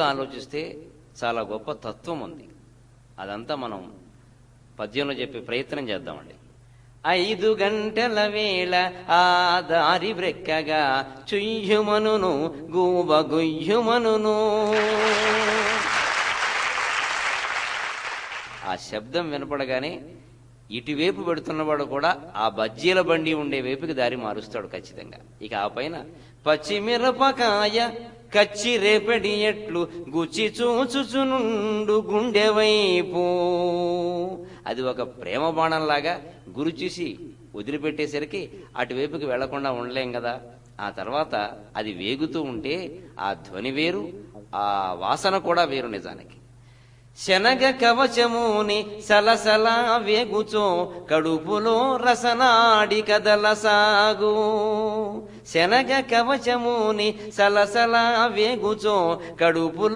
ఆలోచిస్తే చాలా గొప్ప తత్వం ఉంది. అదంతా మనం పద్యంలో చెప్పే ప్రయత్నం చేద్దామండి. ఐదు గంటల వేళ ఆ దారి బ్రెక్కగా చుయ్యుమనును గూబ గుయ్యుమనును. ఆ శబ్దం వినపడగానే ఇటువైపు పెడుతున్నవాడు కూడా ఆ బజ్జీల బండి ఉండే వైపుకి దారి మారుస్తాడు ఖచ్చితంగా. ఇక ఆ పైన పచ్చిమిరపకాయ కచ్చి రేపడి ఎట్లు గుచ్చి చూచుచునుండు గుండె వైపు. అది ఒక ప్రేమ బాణంలాగా గురి చూసి వదిలిపెట్టేసరికి అటువైపుకి వెళ్ళకుండా ఉండలేం కదా. ఆ తర్వాత అది వేగుతూ ఉంటే ఆ ధ్వని వేరు ఆ వాసన కూడా వేరు నిజానికి. శనగ కవచముని సలసల వేగుచో కడుపులో రసనాడి కదల సాగు. శనగ కవచముని సలసలా వేగుచో కడుపులో